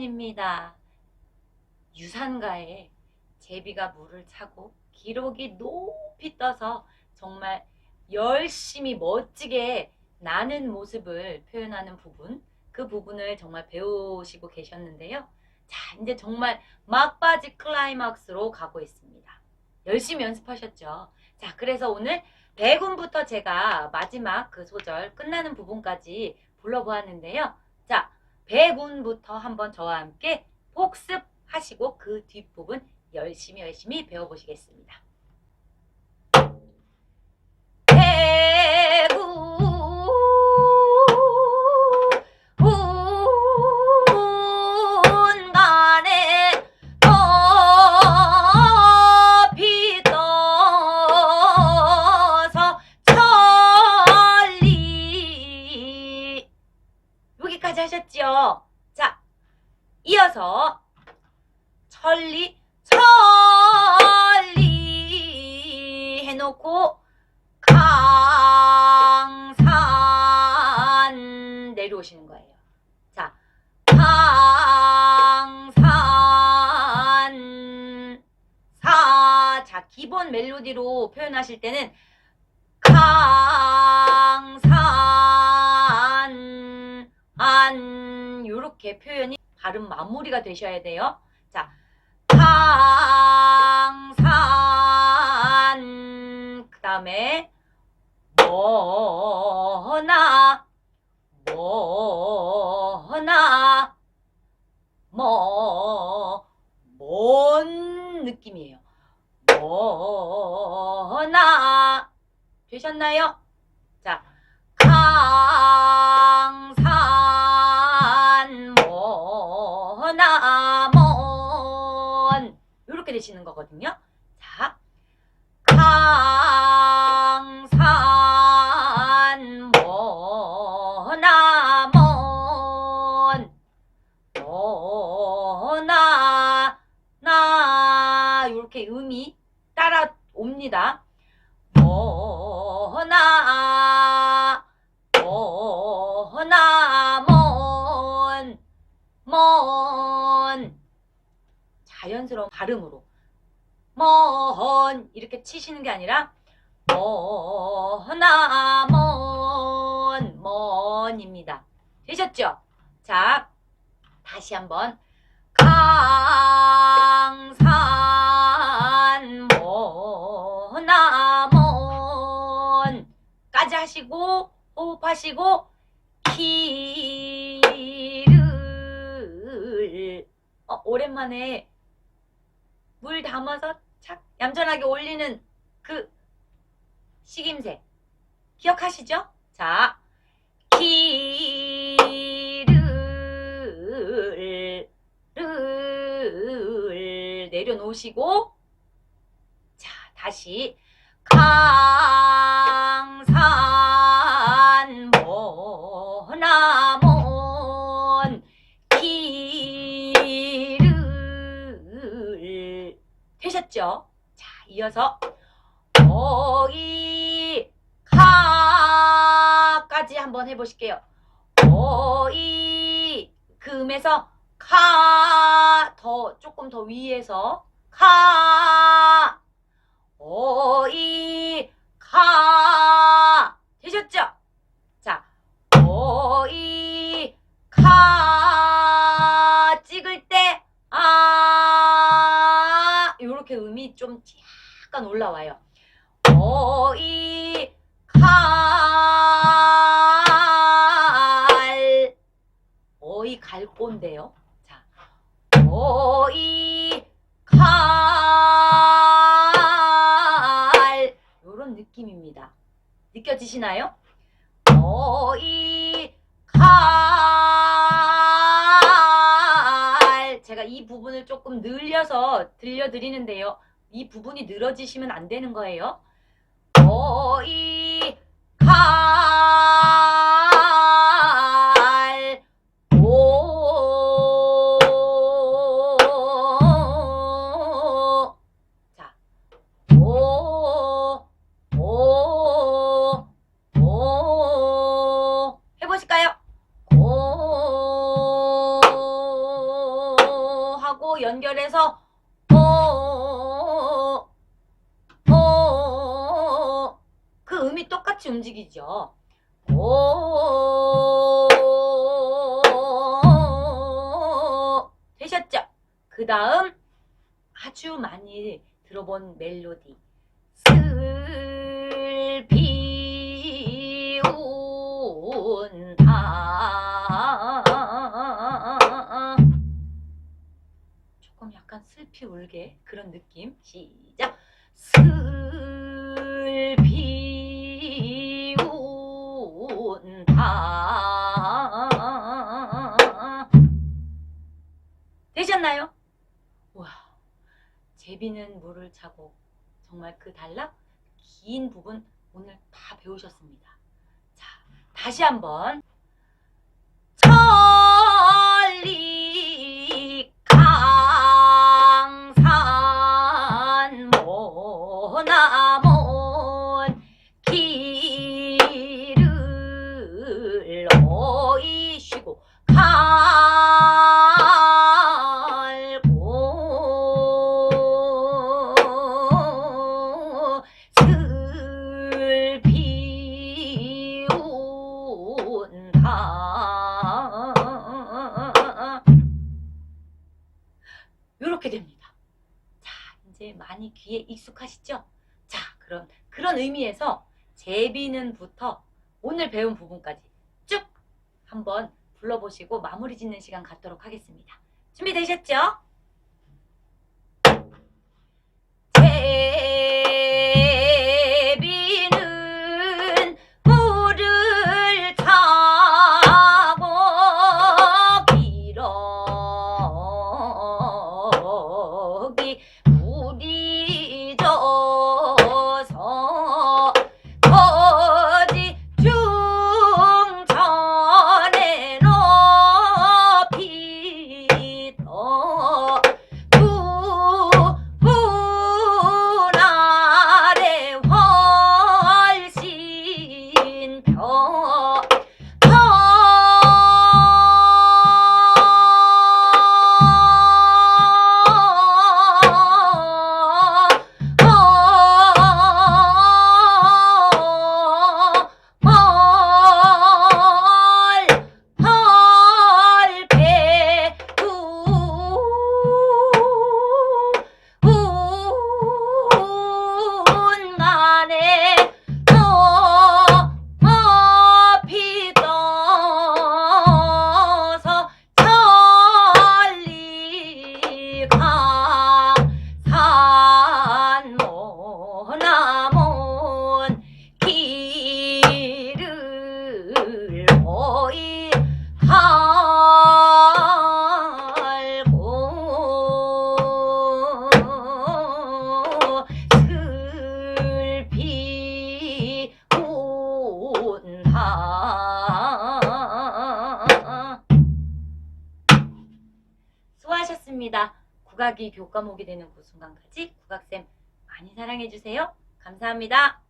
쌤 최지안입니다. 유산가에 제비가 물을 차고 기록이 높이 떠서 정말 열심히 멋지게 나는 모습을 표현하는 부분 그 부분을 정말 배우시고 계셨는데요. 자 이제 정말 막바지 클라이막스로 가고 있습니다. 열심히 연습하셨죠. 자 그래서 오늘 배군부터 제가 마지막 그 소절 끝나는 부분까지 불러보았는데요. 자 배군부터 한번 저와 함께 복습하시고 그 뒷부분 열심히 열심히 배워보시겠습니다. 여기까지 하셨죠? 자, 이어서 천리 천리 해놓고 강산 내려오시는 거예요. 자, 강산 사. 자, 기본 멜로디로 표현하실 때는 강산 안 요렇게 표현이 발음 마무리가 되셔야 돼요. 자, 강산 그 다음에 뭐나 뭐나 뭐뭔 느낌이에요. 뭐나 되셨나요? 자, 강산 되시는 거거든요. 자, 강산 뭐나 먼 뭐나 나 이렇게 음이 따라옵니다. 뭐나 먼먼 자연스러운 발음으로 먼 이렇게 치시는 게 아니라 먼나 먼 먼입니다. 되셨죠? 자, 다시 한번 강산 뭐나 먼까지 하시고 호흡하시고 키를 어, 오랜만에 물 담아서 착 얌전하게 올리는 그 식임새 기억하시죠? 자, 키를 를 내려놓으시고 자, 다시 강 이어서 어이 가까지 한번 해보실게요. 어이 금에서 카, 더, 조금 더 위에서, 카, 어이, 카, 되셨죠? 자, 어이, 카, 찍을 때, 아, 요렇게 음이 좀 약간 올라와요. 어이, 칼, 어이 갈 꼰데요. 자, 어이 칼 요런 느낌입니다. 느껴지시나요? 어이 칼 제가 이 부분을 조금 늘려서 들려드리는데요. 이 부분이 늘어지시면 안 되는 거예요. 어이 칼 움직이죠. 오, 되셨죠? 그 다음 아주 많이 들어본 멜로디. 슬피 운다. 조금 약간 슬피 울게 그런 느낌. 시작. 슬 되셨나요? 와, 제비는 물을 차고 정말 그 단락 긴 부분 오늘 다 배우셨습니다. 자, 다시 한번. 천리 강산 모나몬 귀에 익숙하시죠? 자, 그럼 그런 의미에서 제비는부터 오늘 배운 부분까지 쭉 한번 불러보시고 마무리 짓는 시간 갖도록 하겠습니다. 준비되셨죠? 제 수고하셨습니다. 국악이 교과목이 되는 그 순간까지 국악쌤 많이 사랑해주세요. 감사합니다.